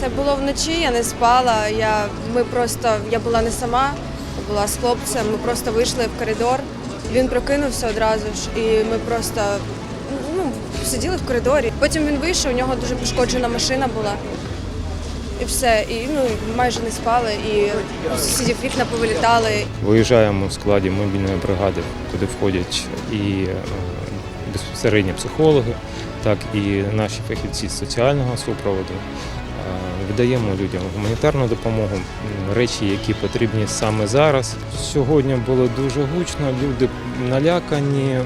Це було вночі, я не спала. Я, ми просто, я була не сама, була з хлопцем. Ми просто вийшли в коридор. Він прокинувся одразу ж, і ми просто ну, сиділи в коридорі. Потім він вийшов, у нього дуже пошкоджена машина була. І все, і ну майже не спали, і сусідів вікна повилітали. Виїжджаємо в складі мобільної бригади, куди входять і е, безпосередньо психологи, так і наші фахівці з соціального супроводу. Видаємо людям гуманітарну допомогу, речі, які потрібні саме зараз. Сьогодні було дуже гучно, люди налякані. е,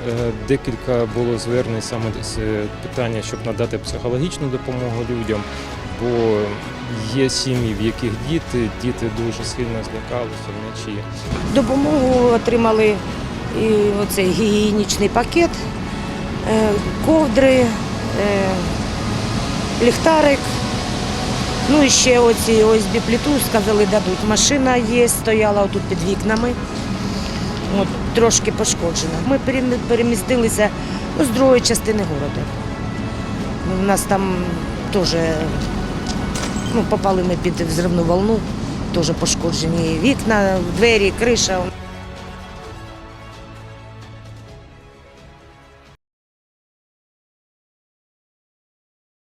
Декілька було звернень саме з е, питання, щоб надати психологічну допомогу людям. Бо є сім'ї, в яких діти, діти дуже сильно злякалися вночі. Допомогу отримали і оцей гігієнічний пакет, е, ковдри, ліхтарик. Ну і ще оці ОСБ плиту сказали дадуть. Машина є, стояла отут під вікнами. От, трошки пошкоджена. Ми перемістилися ну, з другої частини міста. У нас там теж ну, попали ми під взривну волну, теж пошкоджені вікна, двері, криша.